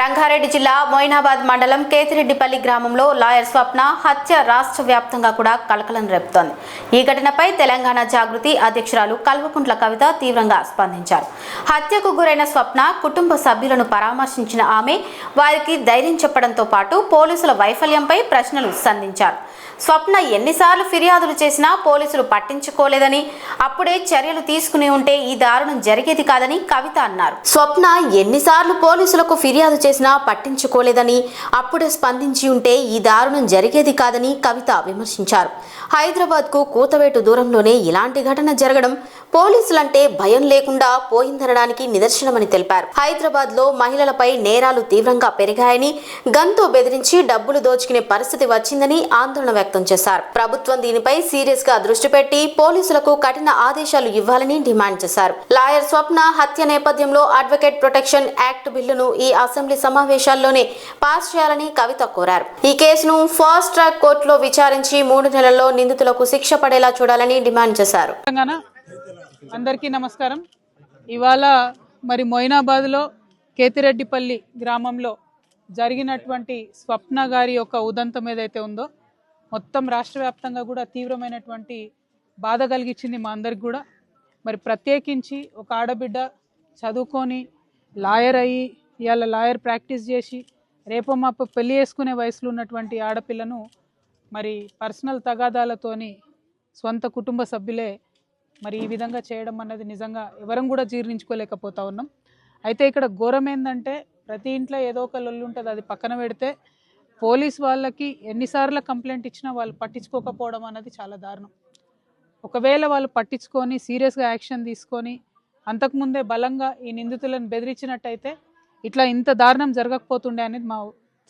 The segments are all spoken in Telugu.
రంగారెడ్డి జిల్లా మొయినాబాద్ మండలం కేతిరెడ్డిపల్లి గ్రామంలో లాయర్ స్వప్న హత్య రాష్ట్ర వ్యాప్తంగా కూడా కలకలం రేపుతోంది. ఈ ఘటనపై తెలంగాణ జాగృతి అధ్యక్షురాలు కల్వకుంట్ల కవిత తీవ్రంగా స్పందించారు. హత్యకు గురైన స్వప్న కుటుంబ సభ్యులను పరామర్శించిన ఆమె వారికి ధైర్యం చెప్పడంతో పాటు పోలీసుల వైఫల్యంపై ప్రశ్నలు సంధించారు. స్వప్న ఎన్నిసార్లు ఫిర్యాదులు చేసినా పోలీసులు పట్టించుకోలేదని అప్పుడే చర్యలు తీసుకుని ఉంటే ఈ దారుణం జరిగేది కాదని కవిత అన్నారు. స్వప్న ఎన్నిసార్లు పోలీసులకు ఫిర్యాదు చేసినా పట్టించుకోలేదని అప్పుడే స్పందించి ఉంటే ఈ దారుణం జరిగేది కాదని కవిత విమర్శించారు. హైదరాబాద్కు కూతవేటు దూరంలోనే ఇలాంటి ఘటన జరగడం పోలీసులంటే భయం లేకుండా పోయిందనడానికి నిదర్శనమని తెలిపారు. హైదరాబాద్లో మహిళలపై నేరాలు తీవ్రంగా పెరిగాయని గన్తో బెదిరించి డబ్బులు దోచుకునే పరిస్థితి వచ్చిందని ఆందోళన వ్యక్తం చేశారు. ప్రభుత్వం దీనిపై సీరియస్గా దృష్టి పెట్టి పోలీసులకు కఠిన ఆదేశాలు ఇవ్వాలని డిమాండ్ చేశారు. లాయర్ స్వప్న హత్య నేపథ్యంలో అడ్వకేట్ ప్రొటెక్షన్ యాక్ట్ బిల్లును ఈ అసెంబ్లీ సమావేశాల్లోనే పాస్ చేయాలని కవిత కోరారు. ఈ కేసును ఫాస్ట్ ట్రాక్ కోర్టులో విచారించి మూడు నెలల్లో నిందితులకు శిక్ష పడేలా చూడాలని డిమాండ్ చేశారు. అందరికీ నమస్కారం. ఇవాళ మరి మొయినాబాద్లో కేతిరెడ్డిపల్లి గ్రామంలో జరిగినటువంటి స్వప్న గారి యొక్క ఉదంతం ఏదైతే ఉందో మొత్తం రాష్ట్ర వ్యాప్తంగా కూడా తీవ్రమైనటువంటి బాధ కలిగించింది మా అందరికి కూడా. మరి ప్రత్యేకించి ఒక ఆడబిడ్డ చదువుకొని లాయర్ అయ్యి ఇవాళ లాయర్ ప్రాక్టీస్ చేసి రేపో మాపో పెళ్ళి చేసుకునే వయసులో ఉన్నటువంటి ఆడపిల్లను మరి పర్సనల్ తగాదాలతోని సొంత కుటుంబ సభ్యులే మరి ఈ విధంగా చేయడం అన్నది నిజంగా ఎవరం కూడా జీర్ణించుకోలేకపోతా ఉన్నాం. అయితే ఇక్కడ ఘోరం ఏంటంటే ప్రతి ఇంట్లో ఏదో ఒక లొల్లు ఉంటుంది అది పక్కన పెడితే పోలీస్ వాళ్ళకి ఎన్నిసార్లు కంప్లైంట్ ఇచ్చినా వాళ్ళు పట్టించుకోకపోవడం అన్నది చాలా దారుణం. ఒకవేళ వాళ్ళు పట్టించుకొని సీరియస్గా యాక్షన్ తీసుకొని అంతకుముందే బలంగా ఈ నిందితులను బెదిరించినట్టయితే ఇట్లా ఇంత దారుణం జరగకపోతుండే అనేది మా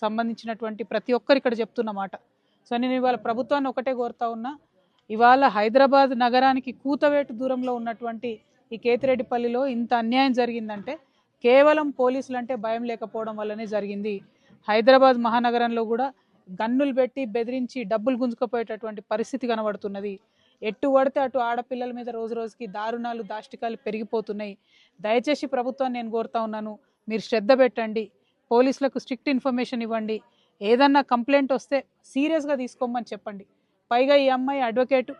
సంబంధించినటువంటి ప్రతి ఒక్కరు ఇక్కడ చెప్తున్న మాట. సో నేను ఇవాళ ప్రభుత్వాన్ని ఒకటే కోరుతా ఉన్నా ఇవాళ హైదరాబాద్ నగరానికి కూతవేటు దూరంలో ఉన్నటువంటి ఈ కేతిరెడ్డిపల్లిలో ఇంత అన్యాయం జరిగిందంటే కేవలం పోలీసులు అంటే భయం లేకపోవడం వల్లనే జరిగింది. హైదరాబాద్ మహానగరంలో కూడా గన్నులు పెట్టి బెదిరించి డబ్బులు గుంజుకుపోయేటటువంటి పరిస్థితి కనబడుతున్నది. ఎటు పడితే అటు ఆడపిల్లల మీద రోజు రోజుకి దారుణాలు దాష్టికాలు పెరిగిపోతున్నాయి. దయచేసి ప్రభుత్వాన్ని నేను కోరుతా ఉన్నాను మీరు శ్రద్ధ పెట్టండి పోలీసులకు స్ట్రిక్ట్ ఇన్ఫర్మేషన్ ఇవ్వండి. ఏదన్నా కంప్లైంట్ వస్తే సీరియస్గా తీసుకోమని చెప్పండి. పైగా ఈ అమ్మాయి అడ్వకేటు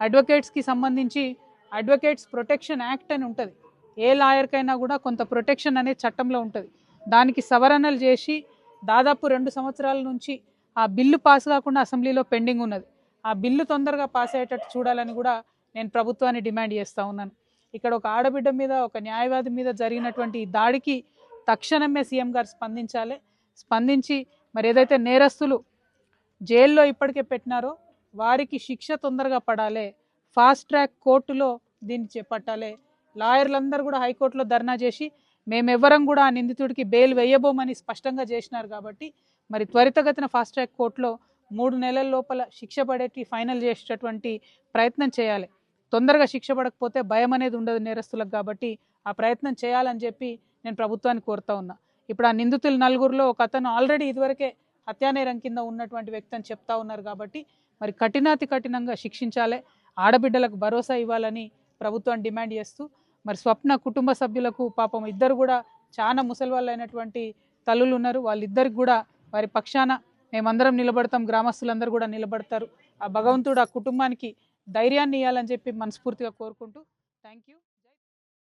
అడ్వకేట్స్కి సంబంధించి అడ్వకేట్స్ ప్రొటెక్షన్ యాక్ట్ అని ఉంటుంది. ఏ లాయర్కైనా కూడా కొంత ప్రొటెక్షన్ అనేది చట్టంలో ఉంటుంది. దానికి సవరణలు చేసి దాదాపు రెండు సంవత్సరాల నుంచి ఆ బిల్లు పాస్ కాకుండా అసెంబ్లీలో పెండింగ్ ఉన్నది. ఆ బిల్లు తొందరగా పాస్ అయ్యేటట్టు చూడాలని కూడా నేను ప్రభుత్వాన్ని డిమాండ్ చేస్తూ ఉన్నాను. ఇక్కడ ఒక ఆడబిడ్డ మీద ఒక న్యాయవాది మీద జరిగినటువంటి దాడికి తక్షణమే సీఎం గారు స్పందించాలి. స్పందించి మరి ఏదైతే నేరస్తులు జైల్లో ఇప్పటికే పెట్టినారో వారికి శిక్ష తొందరగా పడాలి. ఫాస్ట్ ట్రాక్ కోర్టులో దీన్ని చేపట్టాలి. లాయర్లందరూ కూడా హైకోర్టులో ధర్నా చేసి మేమెవ్వరం కూడా ఆ నిందితుడికి బెయిల్ వేయబోమని స్పష్టంగా చేసినారు కాబట్టి మరి త్వరితగతిన ఫాస్ట్ ట్రాక్ కోర్టులో మూడు నెలల లోపల శిక్ష పడేటి ఫైనల్ చేసేటటువంటి ప్రయత్నం చేయాలి. తొందరగా శిక్ష పడకపోతే భయం అనేది ఉండదు నేరస్తులకు కాబట్టి ఆ ప్రయత్నం చేయాలని చెప్పి నేను ప్రభుత్వాన్ని కోరుతా ఉన్నా. ఇప్పుడు ఆ నిందితుల నలుగురిలో ఒక అతను ఆల్రెడీ ఇదివరకే హత్యానేరం కింద ఉన్నటువంటి వ్యక్తి అని చెప్తా ఉన్నారు కాబట్టి మరి కఠినాతి కఠినంగా శిక్షించాలి ఆడబిడ్డలకు భరోసా ఇవ్వాలని ప్రభుత్వం డిమాండ్ చేస్తూ మరి స్వప్న కుటుంబ సభ్యులకు పాపం ఇద్దరు కూడా చాలా ముసలి వాళ్ళు అయినటువంటి తల్లులు ఉన్నారు. వాళ్ళిద్దరికి కూడా వారి పక్షాన మేమందరం నిలబడతాం గ్రామస్తులందరూ కూడా నిలబడతారు. ఆ భగవంతుడు ఆ కుటుంబానికి ధైర్యాన్ని ఇవ్వాలని చెప్పి మనస్ఫూర్తిగా కోరుకుంటూ థ్యాంక్ యూ